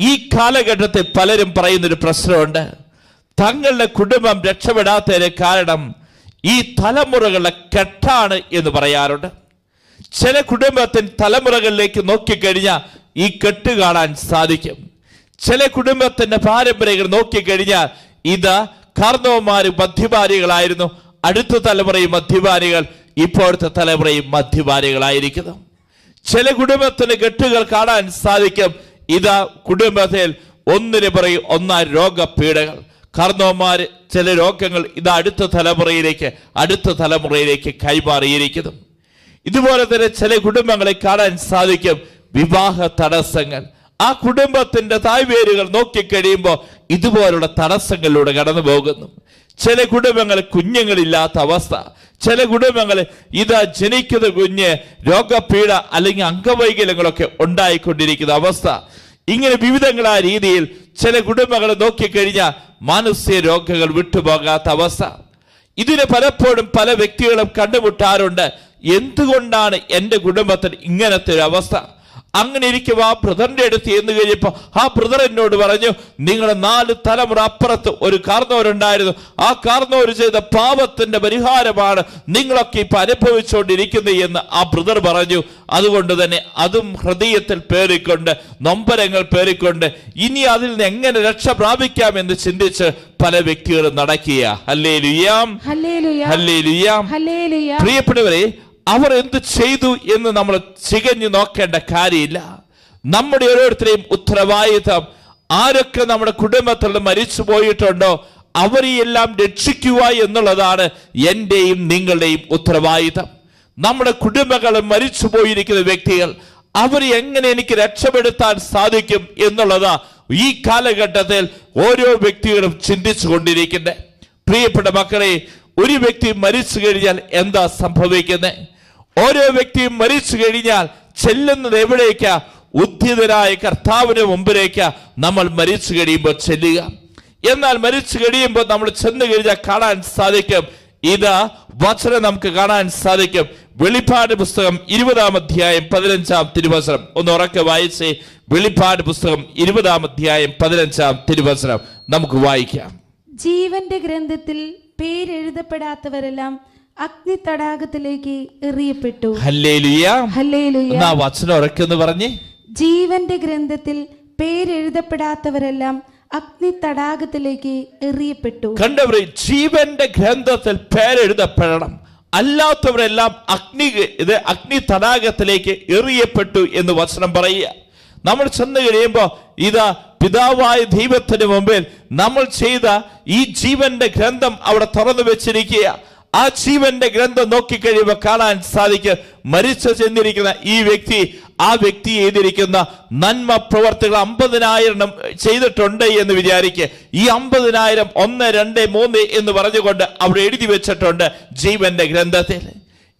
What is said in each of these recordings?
ഈ കാലഘട്ടത്തിൽ പലരും പറയുന്നൊരു പ്രശ്നമുണ്ട്. തങ്ങളുടെ കുടുംബം രക്ഷപ്പെടാത്തതിന് കാരണം ഈ തലമുറകളുടെ കെട്ടാണ് എന്ന് പറയാറുണ്ട്. ചില കുടുംബത്തിൻ തലമുറകളിലേക്ക് നോക്കിക്കഴിഞ്ഞാൽ ഈ കെട്ട് കാണാൻ സാധിക്കും. ചില കുടുംബത്തിന്റെ പാരമ്പര്യങ്ങൾ നോക്കിക്കഴിഞ്ഞാൽ ഇത് കാർന്നവന്മാര് മധ്യപാരികളായിരുന്നു അടുത്ത തലമുറയും മധ്യപാരികൾ ഇപ്പോഴത്തെ തലമുറയും മധ്യപാരികളായിരിക്കുന്നു ചില കുടുംബത്തിന് കെട്ടുകൾ കാണാൻ സാധിക്കും. ഇതാ കുടുംബത്തിൽ ഒന്നിന് പറയും ഒന്നാം രോഗപീഠകൾ. കർണവന്മാർ ചില രോഗങ്ങൾ ഇത് അടുത്ത തലമുറയിലേക്ക് അടുത്ത തലമുറയിലേക്ക് കൈമാറിയിരിക്കുന്നു. ഇതുപോലെ തന്നെ ചില കുടുംബങ്ങളെ കാണാൻ സാധിക്കും വിവാഹ തടസ്സങ്ങൾ. ആ കുടുംബത്തിന്റെ തായ്വേരുകൾ നോക്കിക്കഴിയുമ്പോൾ ഇതുപോലുള്ള തടസ്സങ്ങളിലൂടെ കടന്നു പോകുന്നു ചില കുടുംബങ്ങൾ കുഞ്ഞുങ്ങളില്ലാത്ത അവസ്ഥ. ചില കുടുംബങ്ങൾ ഇതാ ജനിക്കുന്ന കുഞ്ഞ് രോഗപീഠ അല്ലെങ്കിൽ അംഗവൈകല്യങ്ങളൊക്കെ ഉണ്ടായിക്കൊണ്ടിരിക്കുന്ന അവസ്ഥ. ഇങ്ങനെ വിവിധങ്ങളായ രീതിയിൽ ചില കുടുംബങ്ങൾ നോക്കിക്കഴിഞ്ഞാൽ മാനസിക രോഗങ്ങൾ വിട്ടുപോകാത്ത അവസ്ഥ. ഇതിന് പലപ്പോഴും പല വ്യക്തികളും കണ്ടുമുട്ടാറുണ്ട്. എന്തുകൊണ്ടാണ് എന്റെ കുടുംബത്തിൽ ഇങ്ങനത്തെ ഒരു അവസ്ഥ? അങ്ങനെ ഇരിക്കുമ്പോൾ ആ ബ്രദറിന്റെ അടുത്ത് എന്ന് കഴിഞ്ഞപ്പോൾ ആ ബ്രദർ എന്നോട് പറഞ്ഞു നിങ്ങളുടെ നാല് തലമുറ അപ്പുറത്ത് ഒരു കാർന്നവരുണ്ടായിരുന്നു ആ കാർന്നവർ ചെയ്ത പാപത്തിന്റെ പരിഹാരമാണ് നിങ്ങളൊക്കെ ഇപ്പൊ അനുഭവിച്ചുകൊണ്ടിരിക്കുന്നത് എന്ന് ആ ബ്രദർ പറഞ്ഞു. അതുകൊണ്ട് തന്നെ അതും ഹൃദയത്തിൽ പേറിക്കൊണ്ട് നൊമ്പരങ്ങൾ പേറിക്കൊണ്ട് ഇനി അതിൽ നിന്ന് എങ്ങനെ രക്ഷ പ്രാപിക്കാമെന്ന് ചിന്തിച്ച് പല വ്യക്തികളും നടക്കുക അല്ലേ ലുയാം പ്രിയപ്പെട്ടവരെ അവർ എന്ത് ചെയ്തു എന്ന് നമ്മൾ ചികഞ്ഞു നോക്കേണ്ട കാര്യമില്ല. നമ്മുടെ ഓരോരുത്തരെയും ഉത്തരവാദിത്തം ആരൊക്കെ നമ്മുടെ കുടുംബത്തിൽ മരിച്ചു പോയിട്ടുണ്ടോ അവരെയെല്ലാം രക്ഷിക്കുക എന്നുള്ളതാണ് എന്റെയും നിങ്ങളുടെയും ഉത്തരവാദിത്തം നമ്മുടെ കുടുംബങ്ങൾ മരിച്ചു പോയിരിക്കുന്ന വ്യക്തികൾ അവരെ എങ്ങനെ എനിക്ക് രക്ഷപ്പെടുത്താൻ സാധിക്കും എന്നുള്ളതാ ഈ കാലഘട്ടത്തിൽ ഓരോ വ്യക്തികളും ചിന്തിച്ചു കൊണ്ടിരിക്കുന്നത്. പ്രിയപ്പെട്ട മക്കളെ ഒരു വ്യക്തി മരിച്ചു കഴിഞ്ഞാൽ എന്താ സംഭവിക്കുന്നത്? ഓരോ വ്യക്തിയും മരിച്ചു കഴിഞ്ഞാൽ ചെല്ലുന്നത് എവിടേക്കാ? ഉദ്ധിതരായ കർത്താവിന് മുമ്പിലേക്കാ നമ്മൾ മരിച്ചു കഴിയുമ്പോൾ ചെല്ലുക. എന്നാൽ മരിച്ചു കഴിയുമ്പോൾ നമ്മൾ ചെന്ന് കഴിഞ്ഞാൽ കാണാൻ സാധിക്കും. ഇത് വചനം നമുക്ക് കാണാൻ സാധിക്കും. വെളിപ്പാട് പുസ്തകം ഇരുപതാം അധ്യായം പതിനഞ്ചാം തിരുവസനം ഒന്ന് ഉറക്കെ വായിച്ചേ വെളിപ്പാട് പുസ്തകം ഇരുപതാം അധ്യായം പതിനഞ്ചാം തിരുവസനം നമുക്ക് വായിക്കാം. ജീവന്റെ ഗ്രന്ഥത്തിൽ പേരെഴുതപ്പെടാത്തവരെല്ലാം അഗ്നി തടാകത്തിലേക്ക് എറിയപ്പെട്ടു. വചനം ഉറക്കെന്ന് പറഞ്ഞേ. ജീവന്റെ ഗ്രന്ഥത്തിൽ പേരെഴുതപ്പെടാത്തവരെല്ലാം അഗ്നി തടാകത്തിലേക്ക് എറിയപ്പെട്ടു. കണ്ടവരെ ജീവന്റെ ഗ്രന്ഥത്തിൽ പേരെഴുതപ്പെടണം. അല്ലാത്തവരെല്ലാം അഗ്നി ഇത് അഗ്നി തടാകത്തിലേക്ക് എറിയപ്പെട്ടു എന്ന് വചനം പറയുക. നമ്മൾ ചെന്ന് കഴിയുമ്പോൾ ഇതാ പിതാവായ ദൈവത്തിന് മുമ്പിൽ നമ്മൾ ചെയ്ത ഈ ജീവന്റെ ഗ്രന്ഥം അവിടെ തുറന്നു വെച്ചിരിക്കുക. ആ ജീവന്റെ ഗ്രന്ഥം നോക്കിക്കഴിയുമ്പോൾ കാണാൻ സാധിക്കും. മരിച്ചു ചെന്നിരിക്കുന്ന ഈ വ്യക്തി ആ വ്യക്തി ചെയ്തിരിക്കുന്ന നന്മ പ്രവർത്തികൾ അമ്പതിനായിരം ചെയ്തിട്ടുണ്ട് എന്ന് വിചാരിക്കുക. ഈ അമ്പതിനായിരം ഒന്ന് രണ്ട് മൂന്ന് എന്ന് പറഞ്ഞുകൊണ്ട് അവിടെ എഴുതി വെച്ചിട്ടുണ്ട് ജീവന്റെ ഗ്രന്ഥത്തിൽ.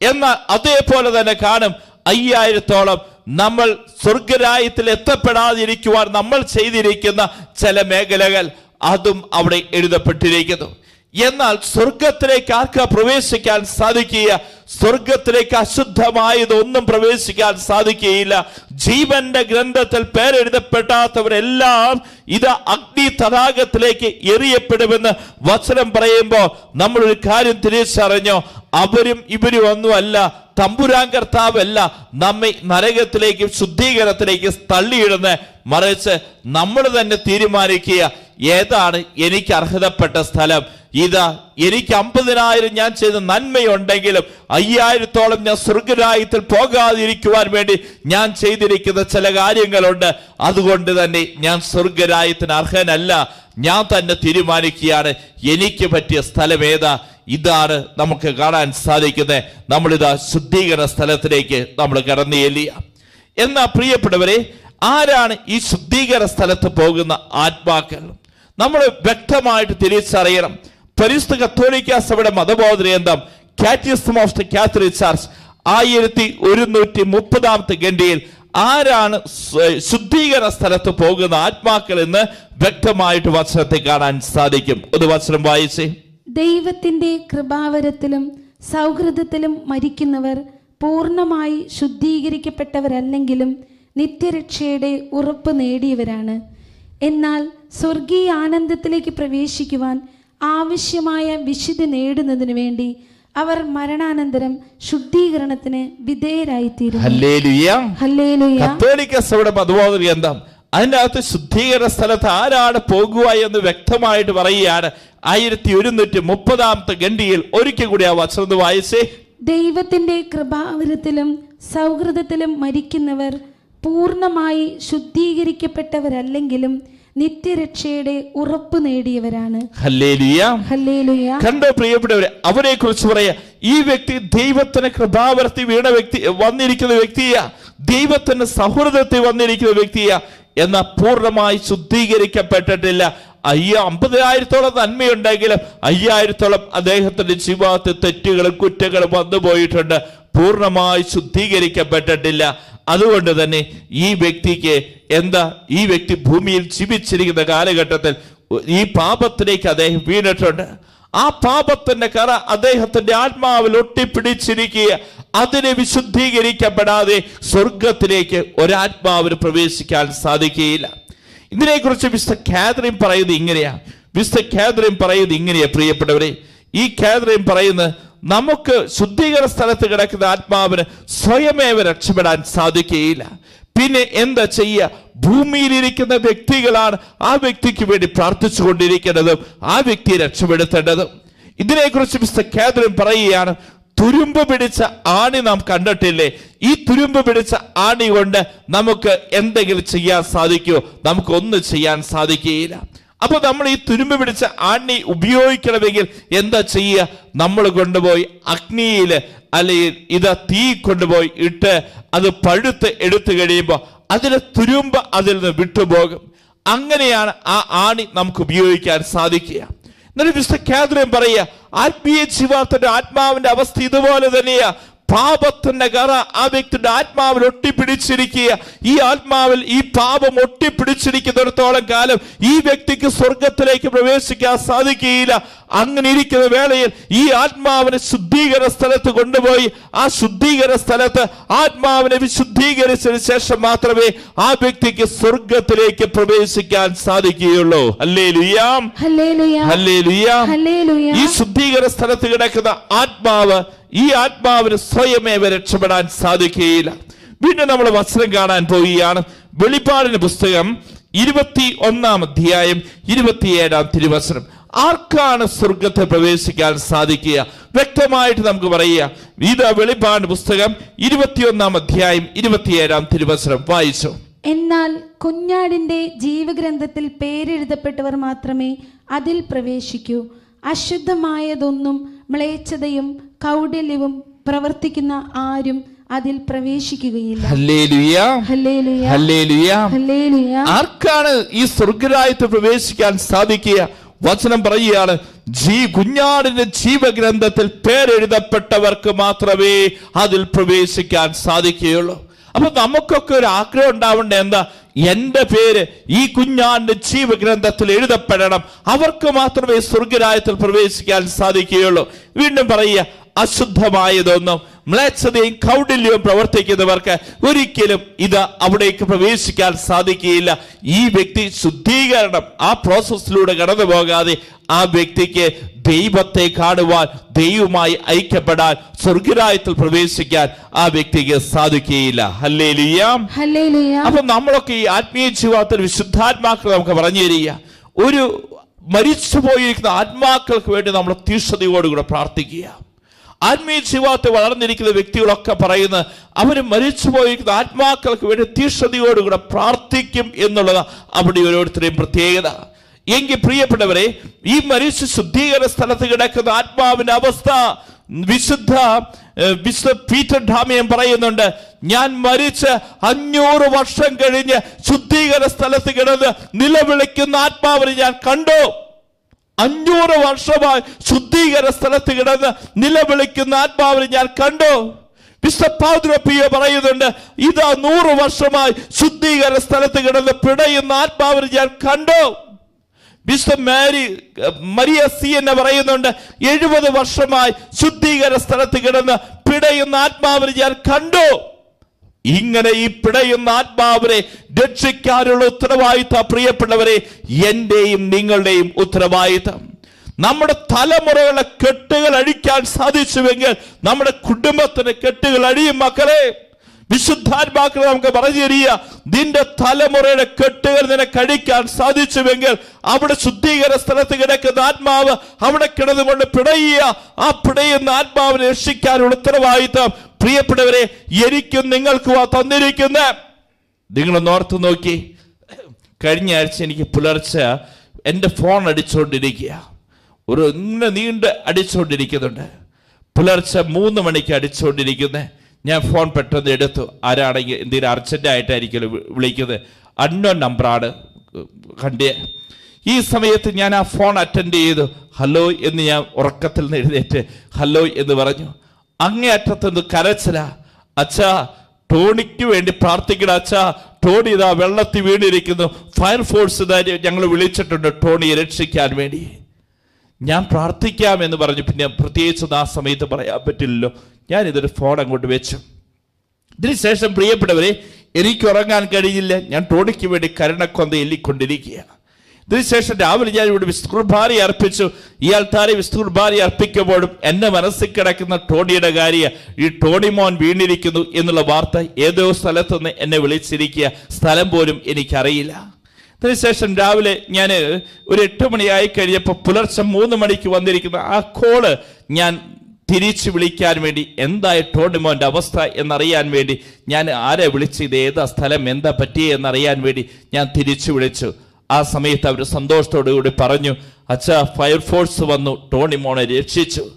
എന്നാൽ അതേപോലെ തന്നെ കാണും അയ്യായിരത്തോളം നമ്മൾ സ്വർഗരായത്തിൽ എത്തപ്പെടാതിരിക്കുവാൻ നമ്മൾ ചെയ്തിരിക്കുന്ന ചില മേഖലകൾ അതും അവിടെ എഴുതപ്പെട്ടിരിക്കുന്നു. എന്നാൽ സ്വർഗത്തിലേക്ക് ആർക്കാ പ്രവേശിക്കാൻ സാധിക്കുക സ്വർഗത്തിലേക്ക് അശുദ്ധമായതൊന്നും പ്രവേശിക്കാൻ സാധിക്കുകയില്ല. ജീവന്റെ ഗ്രന്ഥത്തിൽ പേരെഴുതപ്പെടാത്തവരെല്ലാം ഇത് അഗ്നി തടാകത്തിലേക്ക് എറിയപ്പെടുമെന്ന് വചനം പറയുമ്പോൾ നമ്മൾ ഒരു കാര്യം തിരിച്ചറിഞ്ഞോ? അവരും ഇവരും ഒന്നുമല്ല തമ്പുരാൻ കർത്താവല്ല നമ്മെ നരകത്തിലേക്കും ശുദ്ധീകരണത്തിലേക്കും തള്ളിയിടുന്ന മറിച്ച് നമ്മൾ തന്നെ തീരുമാനിക്കുക ഏതാണ് എനിക്ക് അർഹതപ്പെട്ട സ്ഥലം? ഇതാ എനിക്ക് അമ്പതിനായിരം ഞാൻ ചെയ്ത നന്മയുണ്ടെങ്കിലും അയ്യായിരത്തോളം ഞാൻ സ്വർഗരായത്തിൽ പോകാതിരിക്കുവാൻ വേണ്ടി ഞാൻ ചെയ്തിരിക്കുന്ന ചില കാര്യങ്ങളുണ്ട്. അതുകൊണ്ട് തന്നെ ഞാൻ സ്വർഗരായത്തിന് അർഹനല്ല. ഞാൻ തന്നെ തീരുമാനിക്കുകയാണ് എനിക്ക് പറ്റിയ സ്ഥലം ഏതാ? ഇതാണ് നമുക്ക് കാണാൻ സാധിക്കുന്നത്. നമ്മളിതാ ശുദ്ധീകരണ സ്ഥലത്തിലേക്ക് നമ്മൾ കടന്നു ചെല്ലുക. എന്നാ പ്രിയപ്പെട്ടവരെ ആരാണ് ഈ ശുദ്ധീകരണ സ്ഥലത്ത് പോകുന്ന ആത്മാക്കൾ? നമ്മൾ വ്യക്തമായിട്ട് തിരിച്ചറിയണം. പരിശുദ്ധ കത്തോലിക്ക സഭയുടെ മതബോധനയന്തം catechism of the Catholic Church ആയിരത്തി ഒരുന്നൂറ്റി മുപ്പതാമത്തെ ഗണ്ടിയിൽ ആരാണ് ശുദ്ധീകരണ സ്ഥലത്ത് പോകുന്ന ആത്മാക്കൾ എന്ന് വ്യക്തമായിട്ട് വചനത്തെ കാണാൻ സാധിക്കും. ഒരു വചനം വായിച്ചേ. ദൈവത്തിന്റെ കൃപാവരത്തിലും സൗഹൃദത്തിലും മരിക്കുന്നവർ പൂർണമായി ശുദ്ധീകരിക്കപ്പെട്ടവരല്ലെങ്കിലും നിത്യരക്ഷയുടെ ഉറപ്പ് നേടിയവരാണ്. എന്നാൽ സ്വർഗീയ ആനന്ദത്തിലേക്ക് പ്രവേശിക്കുവാൻ ആവശ്യമായ വിശുദ്ധി നേടുന്നതിനു വേണ്ടി അവർ മരണാനന്തരം ശുദ്ധീകരണത്തിന് വിധേയരായിത്തീരും സഭയുടെ ഗ്രന്ഥം. അതിന്റെ അകത്ത് ശുദ്ധീകരണ സ്ഥലത്ത് ആരാണ് പോകുക എന്ന് വ്യക്തമായിട്ട് പറയുകയാണ്. ആയിരത്തി ഒരുന്നൂറ്റി മുപ്പതാമത്തെ ഗണ്ടിയിൽ ഒരിക്കൽ കൂടി ആ വചനം വായിച്ചേ. ദൈവത്തിന്റെ കൃപാവരത്തിലും സൗഹൃദത്തിലും മരിക്കുന്നവർ പൂർണമായി ശുദ്ധീകരിക്കപ്പെട്ടവരല്ലെങ്കിലും നിത്യരക്ഷയുടെ ഉറപ്പ് നേടിയവരാണ്. കണ്ടോ പ്രിയപ്പെട്ടവരെ അവരെ കുറിച്ച് പറയാ ഈ വ്യക്തി ദൈവത്തിന് കൃപാവർത്തി വീണ വ്യക്തി വന്നിരിക്കുന്ന വ്യക്തിയാ. ദൈവത്തിന് സൗഹൃദത്തിൽ വന്നിരിക്കുന്ന വ്യക്തിയാ. എന്ന പൂർണമായി ശുദ്ധീകരിക്കപ്പെട്ടിട്ടില്ല. അയ്യോ അമ്പതിനായിരത്തോളം നന്മയുണ്ടെങ്കിലും അയ്യായിരത്തോളം അദ്ദേഹത്തിന്റെ ജീവിതത്തിൽ തെറ്റുകളും കുറ്റങ്ങളും വന്നു പോയിട്ടുണ്ട് പൂർണമായി ശുദ്ധീകരിക്കപ്പെട്ടിട്ടില്ല. അതുകൊണ്ട് തന്നെ ഈ വ്യക്തിക്ക് എന്താ ഈ വ്യക്തി ഭൂമിയിൽ ജീവിച്ചിരിക്കുന്ന കാലഘട്ടത്തിൽ ഈ പാപത്തിലേക്ക് അദ്ദേഹം വീണിട്ടുണ്ട്. ആ പാപത്തിന്റെ കറ അദ്ദേഹത്തിന്റെ ആത്മാവിൽ ഒട്ടിപ്പിടിച്ചിരിക്കുക അതിനെ വിശുദ്ധീകരിക്കപ്പെടാതെ സ്വർഗത്തിലേക്ക് ഒരാത്മാവിന് പ്രവേശിക്കാൻ സാധിക്കുകയില്ല. ഇതിനെക്കുറിച്ച് മിസ്റ്റർ കാതറിൻ പറയുന്നത് ഇങ്ങനെയാ മിസ്റ്റർ കാതറിൻ പറയുന്നത് ഇങ്ങനെയാ പ്രിയപ്പെട്ടവരെ. ഈ കാതറിൻ പറയുന്നത് നമുക്ക് ശുദ്ധീകരണ സ്ഥലത്ത് കിടക്കുന്ന ആത്മാവിന് സ്വയമേവ രക്ഷപ്പെടാൻ സാധിക്കുകയില്ല. പിന്നെ എന്താ ചെയ്യുക? ഭൂമിയിലിരിക്കുന്ന വ്യക്തികളാണ് ആ വ്യക്തിക്ക് വേണ്ടി പ്രാർത്ഥിച്ചു കൊണ്ടിരിക്കേണ്ടതും ആ വ്യക്തിയെ രക്ഷപ്പെടുത്തേണ്ടതും. ഇതിനെക്കുറിച്ച് മിസ്റ്റർ കാതറിൻ പറയുകയാണ് തുരുമ്പ് പിടിച്ച ആണി നാം കണ്ടിട്ടില്ലേ? ഈ തുരുമ്പ് പിടിച്ച ആണി കൊണ്ട് നമുക്ക് എന്തെങ്കിലും ചെയ്യാൻ സാധിക്കുമോ? നമുക്ക് ഒന്നും ചെയ്യാൻ സാധിക്കുകയില്ല. അപ്പൊ നമ്മൾ ഈ തുരുമ്പ് പിടിച്ച ആണി ഉപയോഗിക്കണമെങ്കിൽ എന്താ ചെയ്യുക? നമ്മൾ കൊണ്ടുപോയി അഗ്നിയിൽ അല്ലെങ്കിൽ ഇത് തീ കൊണ്ടുപോയി ഇട്ട് അത് പഴുത്ത് എടുത്തു കഴിയുമ്പോൾ അതിലെ തുരുമ്പ് അതിൽ നിന്ന് വിട്ടുപോകും. അങ്ങനെയാണ് ആ ആണി നമുക്ക് ഉപയോഗിക്കാൻ സാധിക്കുക. എന്നിട്ട് മിസ്റ്റർ കാതറിൻ പറയുക ആത്മീയ ജീവാത്തിന്റെ ആത്മാവിന്റെ അവസ്ഥ ഇതുപോലെ തന്നെയാ. പാപത്തിന്റെ കറ ആ വ്യക്തിയുടെ ആത്മാവിൽ ഒട്ടിപ്പിടിച്ചിരിക്കുക. ഈ ആത്മാവിൽ ഈ പാപം ഒട്ടിപ്പിടിച്ചിരിക്കുന്നിടത്തോളം കാലം ഈ വ്യക്തിക്ക് സ്വർഗത്തിലേക്ക് പ്രവേശിക്കാൻ സാധിക്കുകയില്ല. അങ്ങനെ ഇരിക്കുന്ന വേളയിൽ ഈ ആത്മാവിനെ ശുദ്ധീകര സ്ഥലത്ത് കൊണ്ടുപോയി. ആ ശുദ്ധീകര സ്ഥലത്ത് ആത്മാവിനെ വിശുദ്ധീകരിച്ചതിന് ശേഷം മാത്രമേ ആ വ്യക്തിക്ക് സ്വർഗത്തിലേക്ക് പ്രവേശിക്കാൻ സാധിക്കുകയുള്ളൂ. അല്ലേ ലുയാം ഈ ശുദ്ധീകര സ്ഥലത്ത് കിടക്കുന്ന ആത്മാവ് ഈ ആത്മാവിന് സ്വയമേവ രക്ഷപ്പെടാൻ സാധിക്കുകയില്ല. വീണ്ടും നമ്മൾ വസ്ത്രം കാണാൻ പോവുകയാണ്. വെളിപ്പാടിന് പുസ്തകം ഇരുപത്തി ഒന്നാം അധ്യായം ഇരുപത്തിയേഴാം തിരുവസനം ആർക്കാണ് സ്വർഗത്തെ പ്രവേശിക്കാൻ സാധിക്കുക? വ്യക്തമായിട്ട് നമുക്ക് പറയുക. ഇത് വെളിപ്പാട് പുസ്തകം ഇരുപത്തിയൊന്നാം അധ്യായം ഇരുപത്തിയേഴാം തിരുവസനം വായിച്ചു. എന്നാൽ കുഞ്ഞാടിന്റെ ജീവഗ്രന്ഥത്തിൽ പേരെഴുതപ്പെട്ടവർ മാത്രമേ അതിൽ പ്രവേശിക്കൂ. അശുദ്ധമായതൊന്നും മ്ലേച്ഛതയും കൗടില്യവും പ്രവർത്തിക്കുന്ന ആരും അതിൽ പ്രവേശിക്കുകയില്ല. ആർക്കാണ് ഈ സ്വർഗരായത്ത് പ്രവേശിക്കാൻ സാധിക്കുക? വചനം പറയുകയാണ് ജീ കുഞ്ഞാടിന്റെ ജീവഗ്രന്ഥത്തിൽ പേരെഴുതപ്പെട്ടവർക്ക് മാത്രമേ അതിൽ പ്രവേശിക്കാൻ സാധിക്കുകയുള്ളൂ. അപ്പൊ നമുക്കൊക്കെ ഒരു ആഗ്രഹം ഉണ്ടാവേണ്ട എന്താ? എന്റെ പേര് ഈ കുഞ്ഞാന്റെ ജീവഗ്രന്ഥത്തിൽ എഴുതപ്പെടണം. അവർക്ക് മാത്രമേ സ്വർഗരായത്തിൽ പ്രവേശിക്കാൻ സാധിക്കുകയുള്ളൂ. വീണ്ടും പറയുക അശുദ്ധമായതൊന്നും മ്ലേച്ഛതയും കൗടില്യവും പ്രവർത്തിക്കുന്നവർക്ക് ഒരിക്കലും ഇത് അവിടേക്ക് പ്രവേശിക്കാൻ സാധിക്കുകയില്ല. ഈ വ്യക്തി ശുദ്ധീകരണം ആ പ്രോസസ്സിലൂടെ കടന്നു പോകാതെ ആ വ്യക്തിക്ക് ദൈവത്തെ കാണുവാൻ ദൈവമായി ഐക്യപ്പെടാൻ സ്വർഗരായത്തിൽ പ്രവേശിക്കാൻ ആ വ്യക്തിക്ക് സാധിക്കുകയില്ല. ഹല്ലേ ലിയാം അപ്പൊ നമ്മളൊക്കെ ഈ ആത്മീയ ജീവിതത്തിൽ വിശുദ്ധാത്മാക്കൾ നമുക്ക് പറഞ്ഞു തരിക. ഒരു മരിച്ചു പോയിരിക്കുന്ന ആത്മാക്കൾക്ക് വേണ്ടി നമ്മൾ തീക്ഷതയോടുകൂടെ പ്രാർത്ഥിക്കുക. ആത്മീയ ജീവിതത്തെ വളർന്നിരിക്കുന്ന വ്യക്തികളൊക്കെ പറയുന്നത് അവർ മരിച്ചു പോയിരിക്കുന്ന ആത്മാക്കൾക്ക് വേണ്ടി തീഷ്ണതയോടുകൂടെ പ്രാർത്ഥിക്കും എന്നുള്ളത് അവിടെ ഓരോരുത്തരെയും പ്രത്യേകത. എങ്കിൽ പ്രിയപ്പെട്ടവരെ ഈ മരിച്ചു ശുദ്ധീകരണ സ്ഥലത്ത് കിടക്കുന്ന ആത്മാവിന്റെ അവസ്ഥ വിശുദ്ധ വിശുദ്ധ പീറ്റർ ഡാമിയൻ പറയുന്നുണ്ട് ഞാൻ മരിച്ച് അഞ്ഞൂറ് വർഷം കഴിഞ്ഞ് ശുദ്ധീകരണ സ്ഥലത്ത് കിടന്ന് നിലവിളിക്കുന്ന ആത്മാവിനെ ഞാൻ കണ്ടു. അഞ്ഞൂറ് വർഷമായി ശുദ്ധീകര സ്ഥലത്ത് കിടന്ന് നിലവിളിക്കുന്ന ആത്മാവിനെ ഞാൻ കണ്ടു. വിശ്വപാദ്രപ്പിയ പറയുന്നുണ്ട് ഇതാ നൂറ് വർഷമായി ശുദ്ധീകര സ്ഥലത്ത് കിടന്ന് പിടയുന്ന ആത്മാവിനെ ഞാൻ കണ്ടു. വിശ്വ മാരി മരിയ സി എന്നെ പറയുന്നുണ്ട് എഴുപത് വർഷമായി ശുദ്ധീകര സ്ഥലത്ത് കിടന്ന് പിടയുന്ന ആത്മാവിനെ ഞാൻ കണ്ടു. ഇങ്ങനെ ഈ പിടയുന്ന ആത്മാവിനെ രക്ഷിക്കാനുള്ള ഉത്തരവാദിത്ത പ്രിയപ്പെട്ടവരെ എന്റെയും നിങ്ങളുടെയും ഉത്തരവാദിത്തം. നമ്മുടെ തലമുറകളെ കെട്ടുകൾ അഴിക്കാൻ സാധിച്ചുവെങ്കിൽ നമ്മുടെ കുടുംബത്തിന് കെട്ടുകൾ അഴിയും മക്കളെ. വിശുദ്ധാത്മാക്കളെ നമുക്ക് പറഞ്ഞു തരിക നിന്റെ തലമുറയുടെ കെട്ടുകൾ നിനക്ക് കഴിക്കാൻ സാധിച്ചുവെങ്കിൽ അവിടെ ശുദ്ധീകര സ്ഥലത്ത് കിടക്കുന്ന ആത്മാവ് അവിടെ കിടന്നുകൊണ്ട് പിടയുക. ആ പിടയുന്ന ആത്മാവിനെ രക്ഷിക്കാനുള്ള ഉത്തരവാദിത്തം പ്രിയപ്പെട്ടവരെ എനിക്കും നിങ്ങൾക്കും ആ തന്നിരിക്കുന്ന നിങ്ങളൊന്ന് ഓർത്ത് നോക്കി. കഴിഞ്ഞ ആഴ്ച എനിക്ക് പുലർച്ചെ എന്റെ ഫോൺ അടിച്ചുകൊണ്ടിരിക്കുക ഒരു ഇങ്ങനെ നീണ്ട് അടിച്ചുകൊണ്ടിരിക്കുന്നുണ്ട് പുലർച്ചെ മൂന്ന് മണിക്ക് അടിച്ചുകൊണ്ടിരിക്കുന്നത് ഞാൻ ഫോൺ പെട്ടെന്ന് എടുത്തു. ആരാണെങ്കിൽ എന്തെങ്കിലും അർജന്റായിട്ടായിരിക്കും വിളിക്കുന്നത്. അൺനോൺ നമ്പറാണ് കണ്ടേ ഈ സമയത്ത് ഞാൻ ആ ഫോൺ അറ്റൻഡ് ചെയ്തു. ഹലോ എന്ന് ഞാൻ ഉറക്കത്തിൽ നിന്ന് എഴുന്നേറ്റ് ഹലോ എന്ന് പറഞ്ഞു. അങ്ങേ നിന്ന് കരച്ചില. അച്ഛാ ടോണിക്ക് വേണ്ടി പ്രാർത്ഥിക്കണം അച്ഛാ ടോണി ഇതാ വെള്ളത്തിൽ വീണിരിക്കുന്നു. ഫയർഫോഴ്സ് ഇതാ ഞങ്ങൾ വിളിച്ചിട്ടുണ്ട് ടോണിയെ രക്ഷിക്കാൻ വേണ്ടി. ഞാൻ പ്രാർത്ഥിക്കാം എന്ന് പറഞ്ഞു. പിന്നെ പ്രത്യേകിച്ച് ആ സമയത്ത് പറയാൻ പറ്റില്ലല്ലോ. ഞാൻ ഇതൊരു ഫോൺ അങ്ങോട്ട് വെച്ചു. ഇതിനുശേഷം പ്രിയപ്പെട്ടവരെ എനിക്ക് ഉറങ്ങാൻ കഴിയില്ല. ഞാൻ ടോണിക്ക് വേണ്ടി കരുണക്കൊന്ത എല്ലിക്കൊണ്ടിരിക്കുകയാണ്. ഇതിനുശേഷം രാവിലെ ഞാൻ ഇവിടെ വിസ്തുർഭാരി അർപ്പിച്ചു. ഈ ആൾക്കാരെ വിസ്തുർഭാരി അർപ്പിക്കുമ്പോഴും എന്റെ മനസ്സിൽ കിടക്കുന്ന ടോണിയുടെ കാര്യ ഈ ടോണി മോൻ വീണിരിക്കുന്നു എന്നുള്ള വാർത്ത ഏതോ സ്ഥലത്തുനിന്ന് എന്നെ വിളിച്ചിരിക്കുക. സ്ഥലം പോലും എനിക്കറിയില്ല. അതിനുശേഷം രാവിലെ ഞാൻ ഒരു എട്ട് മണിയായി കഴിഞ്ഞപ്പോൾ പുലർച്ചെ മൂന്ന് മണിക്ക് വന്നിരിക്കുന്ന ആ കോൾ ഞാൻ തിരിച്ചു വിളിക്കാൻ വേണ്ടി എന്തായി ടോണിമോന്റെ അവസ്ഥ എന്നറിയാൻ വേണ്ടി ഞാൻ ആരെ വിളിച്ച് ഇത് ഏതാ സ്ഥലം എന്താ പറ്റിയെന്നറിയാൻ വേണ്ടി ഞാൻ തിരിച്ചു വിളിച്ചു. ആ സമയത്ത് അവർ സന്തോഷത്തോടു കൂടി പറഞ്ഞു അച്ഛാ ഫയർഫോഴ്സ് വന്നു ടോണിമോനെ രക്ഷിച്ചു.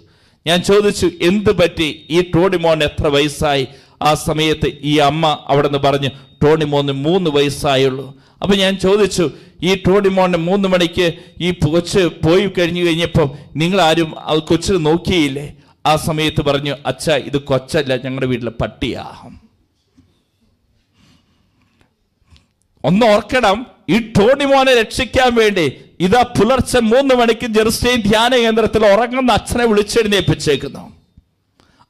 ഞാൻ ചോദിച്ചു എന്ത് പറ്റി? ഈ ടോണിമോൻ എത്ര വയസ്സായി? ആ സമയത്ത് ഈ അമ്മ അവിടെ നിന്ന് പറഞ്ഞു ടോണിമോന് മൂന്ന് വയസ്സായുള്ളൂ. അപ്പൊ ഞാൻ ചോദിച്ചു ഈ ടോണിമോനെ മൂന്ന് മണിക്ക് ഈ കൊച്ച് പോയി കഴിഞ്ഞു കഴിഞ്ഞപ്പം നിങ്ങൾ ആരും ആ കൊച്ചിന് നോക്കിയില്ലേ? ആ സമയത്ത് പറഞ്ഞു അച്ഛ ഇത് കൊച്ചല്ല ഞങ്ങളുടെ വീട്ടിലെ പട്ടിയാ. ഒന്ന് ഓർക്കണം ഈ ടോണിമോനെ രക്ഷിക്കാൻ വേണ്ടി ഇതാ പുലർച്ചെ മൂന്ന് മണിക്ക് ജെറുസലേം ധ്യാന കേന്ദ്രത്തിൽ ഉറങ്ങുന്ന അച്ഛനെ വിളിച്ചെഴുന്നേപ്പിച്ചേക്കുന്നു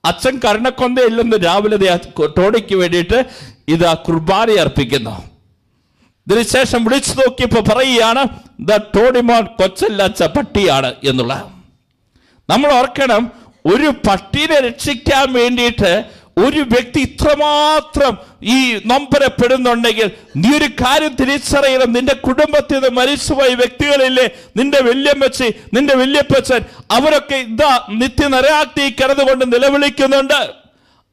അച്ഛൻ കരുണക്കൊന്തയില്ലെന്ന് രാവിലെ ടോണിക്ക് വേണ്ടിയിട്ട് ഇതാ കുർബാന അർപ്പിക്കുന്നു. ഇതിനുശേഷം വിളിച്ചു നോക്കിയപ്പോൾ പറയുകയാണ് ദ ടോണിമോൻ കൊച്ചല്ലാച്ച പട്ടിയാണ് എന്നുള്ള. നമ്മൾ ഓർക്കണം ഒരു പട്ടീനെ രക്ഷിക്കാൻ വേണ്ടിയിട്ട് ഒരു വ്യക്തി ഇത്രമാത്രം ഈ നൊമ്പരപ്പെടുന്നുണ്ടെങ്കിൽ നീ ഒരു കാര്യം തിരിച്ചറിയണം. നിന്റെ കുടുംബത്തിൽ നിന്ന് മരിച്ചുപോയ വ്യക്തികളില്ലേ? നിന്റെ വല്യമ്മച്ചി നിന്റെ വല്യപ്പച്ചൻ അവരൊക്കെ ഇതാ നിത്യനരാഗ്നി കിടന്നുകൊണ്ട് നിലവിളിക്കുന്നുണ്ട്.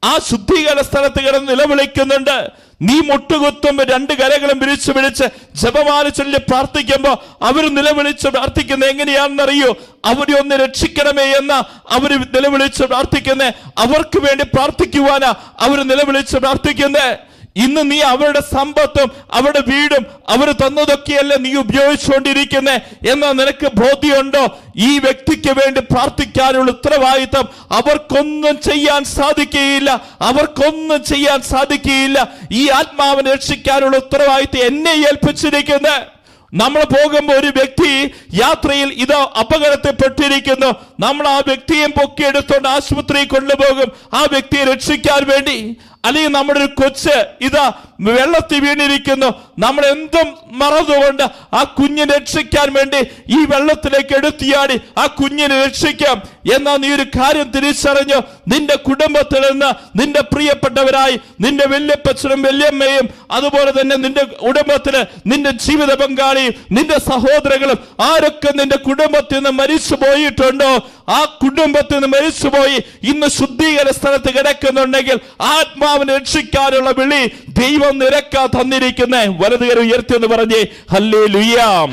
ആ ശുദ്ധീകരണ സ്ഥലത്ത് കിടന്ന് നിലവിളിക്കുന്നുണ്ട്. നീ മുട്ടുകുത്തുമ്പോൾ രണ്ട് കരകളും വിരിച്ചു പിടിച്ച് ജപമാല ചൊല്ലി പ്രാർത്ഥിക്കുമ്പോ അവർ നിലവിളിച്ച് പ്രാർത്ഥിക്കുന്നത് എങ്ങനെയാണെന്നറിയോ? അവരെ ഒന്ന് രക്ഷിക്കണമേ എന്ന അവർ നിലവിളിച്ച് പ്രാർത്ഥിക്കുന്നേ. അവർക്ക് വേണ്ടി പ്രാർത്ഥിക്കുവാനാ അവർ നിലവിളിച്ച് പ്രാർത്ഥിക്കുന്നേ. ഇന്ന് നീ അവരുടെ സമ്പത്തും അവരുടെ വീടും അവർ തന്നതൊക്കെയല്ല നീ ഉപയോഗിച്ചുകൊണ്ടിരിക്കുന്നേ എന്ന നിനക്ക് ബോധ്യമുണ്ടോ? ഈ വ്യക്തിക്ക് വേണ്ടി പ്രാർത്ഥിക്കാനുള്ള ഉത്തരവാദിത്തം അവർക്കൊന്നും ചെയ്യാൻ സാധിക്കുകയില്ല. അവർക്കൊന്നും ചെയ്യാൻ സാധിക്കുകയില്ല. ഈ ആത്മാവിനെ രക്ഷിക്കാനുള്ള ഉത്തരവാദിത്തം എന്നെ ഏൽപ്പിച്ചിരിക്കുന്നത് നമ്മൾ പോകുമ്പോൾ ഒരു വ്യക്തി യാത്രയിൽ ഇത് അപകടത്തിൽപ്പെട്ടിരിക്കുന്നു. നമ്മൾ ആ വ്യക്തിയെ പൊക്കിയെടുത്തോണ്ട് ആശുപത്രിയിൽ കൊണ്ടുപോകും. ആ വ്യക്തിയെ രക്ഷിക്കാൻ വേണ്ടി അല്ലെങ്കിൽ നമ്മുടെ ഒരു കൊച്ച് ഇതാ വെള്ളത്തിൽ വീണിരിക്കുന്നു. നമ്മൾ എന്തും മറന്നുകൊണ്ട് ആ കുഞ്ഞിനെ രക്ഷിക്കാൻ വേണ്ടി ഈ വെള്ളത്തിലേക്ക് എടുത്തിയാടി ആ കുഞ്ഞിനെ രക്ഷിക്കാം. എന്നാ നീ ഒരു കാര്യം തിരിച്ചറിഞ്ഞു. നിന്റെ കുടുംബത്തിൽ നിന്ന് നിന്റെ പ്രിയപ്പെട്ടവരായി നിന്റെ വല്യപ്പച്ചനും വല്യമ്മയും അതുപോലെ തന്നെ നിന്റെ കുടുംബത്തിന് നിന്റെ ജീവിത പങ്കാളിയും നിന്റെ സഹോദരങ്ങളും ആരൊക്കെ നിന്റെ കുടുംബത്തിൽ നിന്ന് മരിച്ചു പോയിട്ടുണ്ടോ? ആ കുടുംബത്തിൽ നിന്ന് മരിച്ചുപോയി ഇന്ന് ശുദ്ധീകരണ സ്ഥലത്ത് കിടക്കുന്നുണ്ടെങ്കിൽ ആത്മാവിനെ രക്ഷിക്കാനുള്ള വിളി ദൈവം നിരക്ക തന്നിരിക്കുന്ന വലതു വലതുകരം ഉയർത്തി എന്ന് പറഞ്ഞ് ഹല്ലേ ലുയാം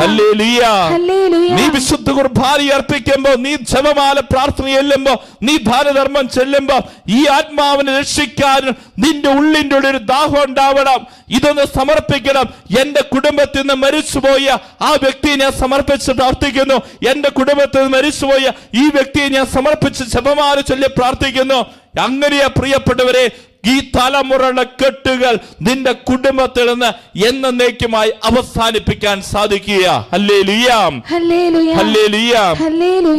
ഹല്ലേ നീ വിശുദ്ധ കുർബാന അർപ്പിക്കുമ്പോ നീ ജപമാല പ്രാർത്ഥന ചെല്ലുമ്പോ നീ ഭാരധർമ്മം ചെല്ലുമ്പോ ഈ ആത്മാവിനെ രക്ഷിക്കാൻ നിന്റെ ഉള്ളിന്റെ ഉള്ളിൽ ഒരു ദാഹം ഉണ്ടാവണം. ഇതൊന്ന് സമർപ്പിക്കണം. എന്റെ കുടുംബത്തിൽ നിന്ന് മരിച്ചുപോയ ആ വ്യക്തിയെ ഞാൻ സമർപ്പിച്ച് പ്രാർത്ഥിക്കുന്നു. എന്റെ കുടുംബത്തിൽ നിന്ന് മരിച്ചുപോയ ഈ വ്യക്തിയെ ഞാൻ സമർപ്പിച്ച് ജപമാല ചൊല്ലി പ്രാർത്ഥിക്കുന്നു. അങ്ങനെയാ പ്രിയപ്പെട്ടവരെ ഈ തലമുറയുടെ കെട്ടുകൾ നിന്റെ കുടുംബത്തിൽ നിന്ന് എന്നേക്കുമായി അവസാനിപ്പിക്കാൻ സാധിക്കുക.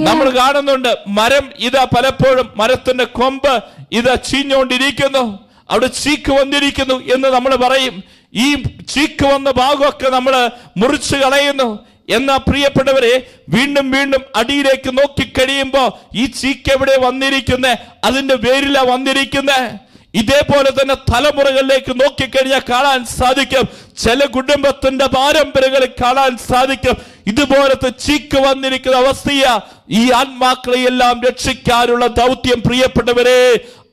നമ്മൾ കാണുന്നുണ്ട് മരം ഇതാ പലപ്പോഴും മരത്തിന്റെ കൊമ്പ് ഇതാ ചീഞ്ഞുകൊണ്ടിരിക്കുന്നു. അവിടെ ചീക്ക് വന്നിരിക്കുന്നു എന്ന് നമ്മൾ പറയും. ഈ ചീക്ക് വന്ന ഭാഗമൊക്കെ നമ്മൾ മുറിച്ചു കളയുന്നു. എന്നാ പ്രിയപ്പെട്ടവരെ വീണ്ടും വീണ്ടും അടിയിലേക്ക് നോക്കിക്കഴിയുമ്പോ ഈ ചീക്ക് എവിടെ വന്നിരിക്കുന്നേ? അതിന്റെ വേരില വന്നിരിക്കുന്നേ? ഇതേപോലെ തന്നെ തലമുറകളിലേക്ക് നോക്കിക്കഴിഞ്ഞാൽ കാണാൻ സാധിക്കും. ചില കുടുംബത്തിന്റെ പാരമ്പര്യങ്ങളിൽ കാണാൻ സാധിക്കും. ഇതുപോലത്തെ ചീക്ക് വന്നിരിക്കുന്ന അവസ്ഥയ ഈ ആത്മാക്കളെ എല്ലാം രക്ഷിക്കാനുള്ള ദൗത്യം പ്രിയപ്പെട്ടവരെ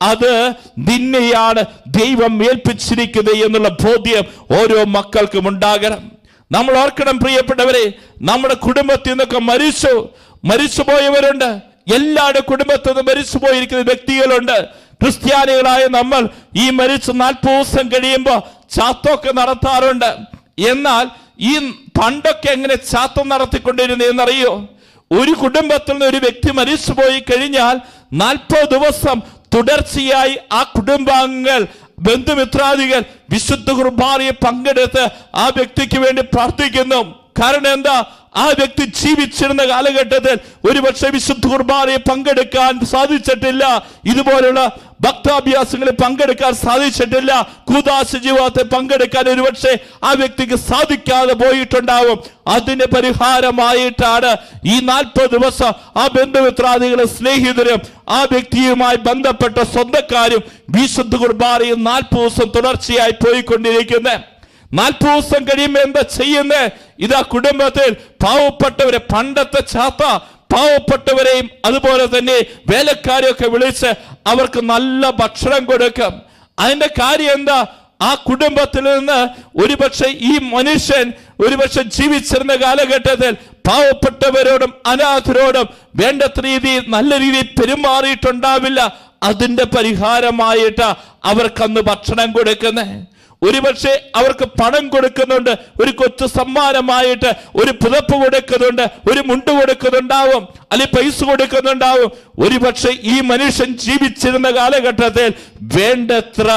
അത് നിന്നെയാണ് ദൈവം ഏൽപ്പിച്ചിരിക്കുന്നത് എന്നുള്ള ബോധ്യം ഓരോ മക്കൾക്കും ഉണ്ടാകണം. നമ്മൾ ഓർക്കണം പ്രിയപ്പെട്ടവരെ നമ്മുടെ കുടുംബത്തിൽ നിന്നൊക്കെ മരിച്ചു മരിച്ചുപോയവരുണ്ട്. എല്ലാവരുടെ കുടുംബത്തിൽ നിന്ന് മരിച്ചു പോയിരിക്കുന്ന വ്യക്തികളുണ്ട്. ക്രിസ്ത്യാനികളായ നമ്മൾ ഈ മരിച്ച് നാൽപ്പത് ദിവസം കഴിയുമ്പോൾ ചാത്തൊക്കെ നടത്താറുണ്ട്. എന്നാൽ ഈ പണ്ടൊക്കെ എങ്ങനെ ചാത്തം നടത്തിക്കൊണ്ടിരുന്നു എന്നറിയോ? ഒരു കുടുംബത്തിൽ നിന്ന് ഒരു വ്യക്തി മരിച്ചു പോയി കഴിഞ്ഞാൽ നാൽപ്പത് ദിവസം തുടർച്ചയായി ആ കുടുംബാംഗങ്ങൾ ബന്ധുമിത്രാദികൾ വിശുദ്ധ കുർബാനയെ പങ്കെടുത്ത് ആ വ്യക്തിക്ക് വേണ്ടി പ്രാർത്ഥിക്കുന്നു. കാരണം എന്താ? ആ വ്യക്തി ജീവിച്ചിരുന്ന കാലഘട്ടത്തിൽ ഒരുപക്ഷെ വിശുദ്ധ കുർബാനയെ പങ്കെടുക്കാൻ സാധിച്ചിട്ടില്ല. ഇതുപോലുള്ള ഭക്താഭ്യാസങ്ങളിൽ പങ്കെടുക്കാൻ സാധിച്ചിട്ടില്ല. കൂതാശ ജീവിതത്തെ പങ്കെടുക്കാൻ ഒരുപക്ഷെ ആ വ്യക്തിക്ക് സാധിക്കാതെ പോയിട്ടുണ്ടാവും. അതിന്റെ പരിഹാരമായിട്ടാണ് ഈ നാൽപ്പത് ദിവസം ആ ബന്ധുമിത്രാദികളെ സ്നേഹിതരും ആ വ്യക്തിയുമായി ബന്ധപ്പെട്ട സ്വന്തക്കാരും വിശുദ്ധ കുർബാനയും നാൽപ്പത് ദിവസം തുടർച്ചയായി പോയിക്കൊണ്ടിരിക്കുന്നത്. നാൽപ്പത് ദിവസം കഴിയുമ്പോൾ എന്താ ചെയ്യുന്നത് ഇതാ കുടുംബത്തിൽ പാവപ്പെട്ടവരെ പണ്ടത്തെ ചാത്ത പാവപ്പെട്ടവരെയും അതുപോലെ തന്നെ വേലക്കാരെയൊക്കെ വിളിച്ച് അവർക്ക് നല്ല ഭക്ഷണം കൊടുക്കും. അതിന്റെ കാര്യം എന്താ? ആ കുടുംബത്തിൽ നിന്ന് ഒരുപക്ഷെ ഈ മനുഷ്യൻ ഒരുപക്ഷെ ജീവിച്ചിരുന്ന കാലഘട്ടത്തിൽ പാവപ്പെട്ടവരോടും അനാഥരോടും വേണ്ടത്ര രീതിയിൽ നല്ല രീതിയിൽ പെരുമാറിയിട്ടുണ്ടാവില്ല. അതിന്റെ പരിഹാരമായിട്ട് അവർക്കന്ന് ഭക്ഷണം കൊടുക്കുന്നത് ഒരുപക്ഷെ അവർക്ക് പണം കൊടുക്കുന്നുണ്ട് ഒരു കൊച്ചു സമ്മാനമായിട്ട് ഒരു പുതപ്പ് കൊടുക്കുന്നുണ്ട് ഒരു മുണ്ട് കൊടുക്കുന്നുണ്ടാവും അല്ലെ പൈസ കൊടുക്കുന്നുണ്ടാവും. ഒരുപക്ഷെ ഈ മനുഷ്യൻ ജീവിച്ചിരുന്ന കാലഘട്ടത്തിൽ വേണ്ടത്ര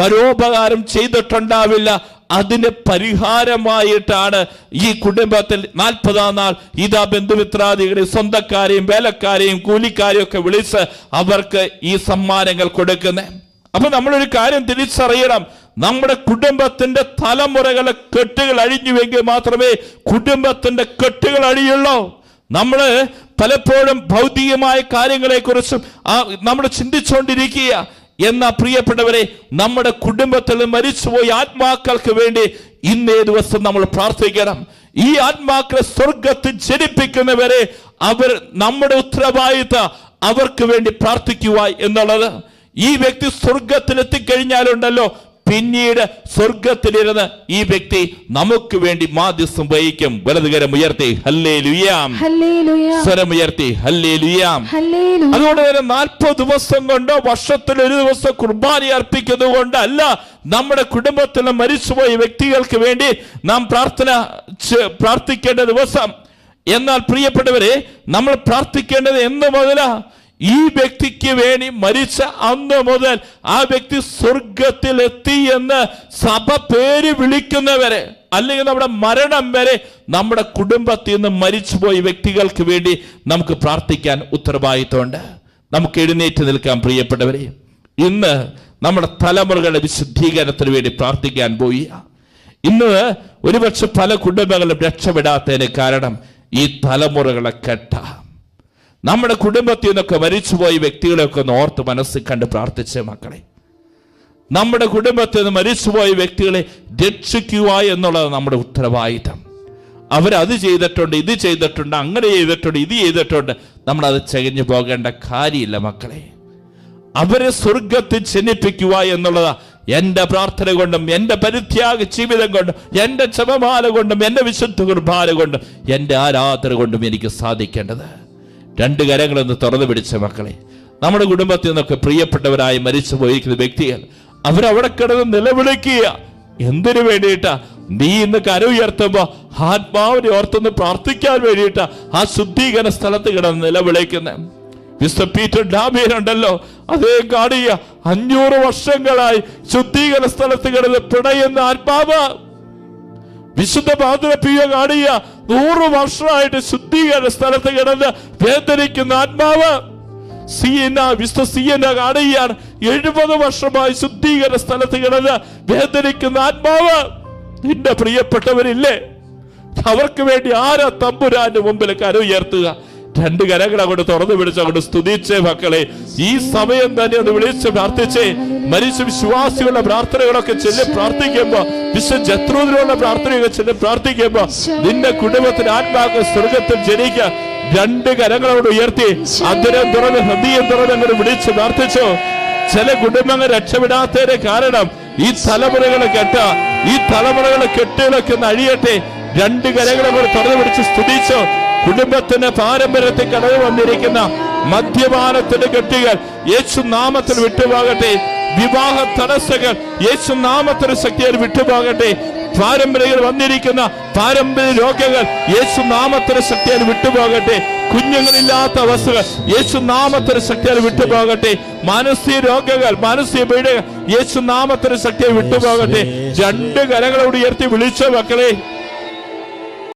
പരോപകാരം ചെയ്തിട്ടുണ്ടാവില്ല. അതിന് പരിഹാരമായിട്ടാണ് ഈ കുടുംബത്തിൽ നാൽപ്പതാം നാൾ ഇതാ ബന്ധുമിത്രാദികളെയും സ്വന്തക്കാരെയും വേലക്കാരെയും കൂലിക്കാരെയും ഒക്കെ വിളിച്ച് അവർക്ക് ഈ സമ്മാനങ്ങൾ കൊടുക്കുന്നത് അപ്പൊ നമ്മളൊരു കാര്യം തിരിച്ചറിയണം. നമ്മുടെ കുടുംബത്തിന്റെ തലമുറകളെ കെട്ടുകൾ അഴിഞ്ഞുവെങ്കിൽ മാത്രമേ കുടുംബത്തിന്റെ കെട്ടുകൾ അഴിയുള്ളൂ. നമ്മൾ പലപ്പോഴും ഭൗതികമായ കാര്യങ്ങളെ കുറിച്ചും നമ്മൾ ചിന്തിച്ചുകൊണ്ടിരിക്കുക. എന്ന പ്രിയപ്പെട്ടവരെ നമ്മുടെ കുടുംബത്തിൽ മരിച്ചുപോയ ആത്മാക്കൾക്ക് വേണ്ടി ഇന്നേ ദിവസം നമ്മൾ പ്രാർത്ഥിക്കണം. ഈ ആത്മാക്കളെ സ്വർഗത്തിൽ ജനിപ്പിക്കുന്നവരെ അവർ നമ്മുടെ ഉത്തരവാദിത്ത അവർക്ക് വേണ്ടി പ്രാർത്ഥിക്കുക എന്നുള്ളത്. ഈ വ്യക്തി സ്വർഗത്തിൽ എത്തിക്കഴിഞ്ഞാലുണ്ടല്ലോ പിന്നീട് സ്വർഗത്തിലിരുന്ന് ഈ വ്യക്തി നമുക്ക് വേണ്ടി മാധ്യസ്ഥം വഹിക്കും. വലതുകരം ഉയർത്തി. ഹല്ലേ ലുയാം ഹല്ലേലൂയ. സ്വരമുയർത്തി. ഹല്ലേ ലുയാം അതുകൊണ്ട് തന്നെ നാൽപ്പത് ദിവസം കൊണ്ടോ വർഷത്തിൽ ഒരു ദിവസം കുർബാനി അർപ്പിക്കുന്നത് കൊണ്ടല്ല നമ്മുടെ കുടുംബത്തിൽ മരിച്ചുപോയ വ്യക്തികൾക്ക് വേണ്ടി നാം പ്രാർത്ഥന പ്രാർത്ഥിക്കേണ്ട ദിവസം. എന്നാൽ പ്രിയപ്പെട്ടവരെ നമ്മൾ പ്രാർത്ഥിക്കേണ്ടത് എന്ന് മുതലാ ഈ വ്യക്തിക്ക് വേണ്ടി മരിച്ച അന്ന് മുതൽ ആ വ്യക്തി സ്വർഗത്തിൽ എത്തി എന്ന് സഭ പേര് വിളിക്കുന്നവരെ അല്ലെങ്കിൽ നമ്മുടെ മരണം വരെ നമ്മുടെ കുടുംബത്തിൽ നിന്ന് മരിച്ചുപോയ വ്യക്തികൾക്ക് വേണ്ടി നമുക്ക് പ്രാർത്ഥിക്കാൻ ഉത്തരവാദിത്തമുണ്ട്. നമുക്ക് എഴുന്നേറ്റ് നിൽക്കാൻ പ്രിയപ്പെട്ടവരെ ഇന്ന് നമ്മുടെ തലമുറകളുടെ വിശുദ്ധീകരണത്തിന് വേണ്ടി പ്രാർത്ഥിക്കാൻ പോയി ഇന്ന് ഒരുപക്ഷെ പല കുടുംബങ്ങളും രക്ഷപ്പെടാത്തതിന് കാരണം ഈ തലമുറകളെ കെട്ട. നമ്മുടെ കുടുംബത്തിൽ നിന്നൊക്കെ മരിച്ചുപോയ വ്യക്തികളെയൊക്കെ ഒന്ന് ഓർത്ത് മനസ്സിൽ കണ്ട് പ്രാർത്ഥിച്ച മക്കളെ. നമ്മുടെ കുടുംബത്തിൽ നിന്ന് മരിച്ചുപോയ വ്യക്തികളെ രക്ഷിക്കുക എന്നുള്ളത് നമ്മുടെ ഉത്തരവാദിത്തം. അവരത് ചെയ്തിട്ടുണ്ട് ഇത് ചെയ്തിട്ടുണ്ട് അങ്ങനെ ചെയ്തിട്ടുണ്ട് ഇത് ചെയ്തിട്ടുണ്ട്. നമ്മൾ അത് ചകഞ്ഞു പോകേണ്ട കാര്യമില്ല മക്കളെ. അവരെ സ്വർഗത്തിൽ ജനിപ്പിക്കുക എന്നുള്ളതാ എന്റെ പ്രാർത്ഥന കൊണ്ടും എന്റെ പരിത്യാഗ ജീവിതം കൊണ്ടും എന്റെ ചമമാല കൊണ്ടും എന്റെ വിശുദ്ധ കുർബാന കൊണ്ടും എന്റെ ആരാധന കൊണ്ടും എനിക്ക് സാധിക്കേണ്ടത്. രണ്ട് കരങ്ങളൊന്ന് തുറന്നു പിടിച്ച മക്കളെ നമ്മുടെ കുടുംബത്തിൽ നിന്നൊക്കെ പ്രിയപ്പെട്ടവരായി മരിച്ചു പോയിരിക്കുന്ന വ്യക്തികൾ അവരവിടെ കിടന്ന് നിലവിളിക്കുക. എന്തിനു വേണ്ടിയിട്ടാ? നീ ഇന്ന് കര ഉയർത്തുമ്പോ ആത്മാവിനെ ഓർത്തൊന്ന് പ്രാർത്ഥിക്കാൻ വേണ്ടിയിട്ടാ ആ ശുദ്ധീകരണ സ്ഥലത്ത് കിടന്ന് നിലവിളിക്കുന്നത് മിസ്റ്റർ പീറ്റർ ഡാബിയൻ ഉണ്ടല്ലോ അതേ കാണുക അഞ്ഞൂറ് വർഷങ്ങളായി ശുദ്ധീകരണ സ്ഥലത്ത് കിടന്ന് പിടയുന്ന ആത്മാവ്. വിശുദ്ധ പാതിരപ്പിയ കാണുക നൂറ് വർഷമായിട്ട് ശുദ്ധീകരണ സ്ഥലത്ത് കിടന്ന് വേദനിക്കുന്ന ആത്മാവ്. സീന സി സീന കാണുകയാണ്. എഴുപത് വർഷമായി ശുദ്ധീകരണ സ്ഥലത്ത് കിടന്ന് വേദനിക്കുന്ന ആത്മാവ്. നിന്റെ പ്രിയപ്പെട്ടവരില്ലേ? അവർക്ക് വേണ്ടി ആരാ തമ്പുരാന്റെ മുമ്പിൽ കര ഉയർത്തുക? രണ്ട് കരങ്ങൾ അങ്ങോട്ട് തുറന്നു പിടിച്ച് അങ്ങോട്ട് സ്തുതിച്ചേ മക്കളെ. ഈ സമയം തന്നെ ഒന്ന് വിളിച്ച് പ്രാർത്ഥിച്ചേ. മരിച്ച വിശ്വാസികളുടെ പ്രാർത്ഥനകളൊക്കെ ചെല്ല് പ്രാർത്ഥിക്കുമ്പോ വിശ്വ ജത്രൂതിലുള്ള പ്രാർത്ഥനയൊക്കെ ചെല്ല് പ്രാർത്ഥിക്കുമ്പോ നിന്റെ കുടുംബത്തിന് ആത്മാക്കൾ സ്വർഗത്തിൽ ജനിക്കുക. രണ്ട് കരങ്ങളോട് ഉയർത്തി. അതിരം തുറന്ന് ഹൃദയം തുറന്ന് അങ്ങോട്ട് വിളിച്ച് പ്രാർത്ഥിച്ചോ. ചില കുടുംബങ്ങൾ രക്ഷപ്പെടാത്തതിന്റെ കാരണം ഈ തലമുറകളെ കെട്ട ഈ തലമുറകളെ കെട്ടുകളൊക്കെ ഒന്ന് അഴിയട്ടെ. രണ്ട് കരങ്ങളെ കൂടെ തുറന്നു പിടിച്ച് സ്തുതിച്ചോ. കുടുംബത്തിന്റെ പാരമ്പര്യത്തിൽ കടന്നു വന്നിരിക്കുന്ന മദ്യപാനത്തിന്റെ കെട്ടികൾ യേശു നാമത്തിൽ വിട്ടുപോകട്ടെ. വിവാഹ തടസ്സങ്ങൾ യേശു നാമത്തിന് ശക്തിയിൽ വിട്ടുപോകട്ടെ. പാരമ്പര്യങ്ങൾ വന്നിരിക്കുന്ന പാരമ്പര്യ രോഗങ്ങൾ യേശു നാമത്തിന് ശക്തിയാൽ വിട്ടുപോകട്ടെ. കുഞ്ഞുങ്ങളില്ലാത്ത അവസ്ഥകൾ യേശു നാമത്തിന് ശക്തിയാൽ വിട്ടുപോകട്ടെ. മാനസിക രോഗങ്ങൾ മാനസിക പീഡകൾ യേശു നാമത്തിന് ശക്തിയിൽ വിട്ടുപോകട്ടെ. രണ്ട് കരങ്ങളോട് ഉയർത്തി വിളിച്ച മക്കളെ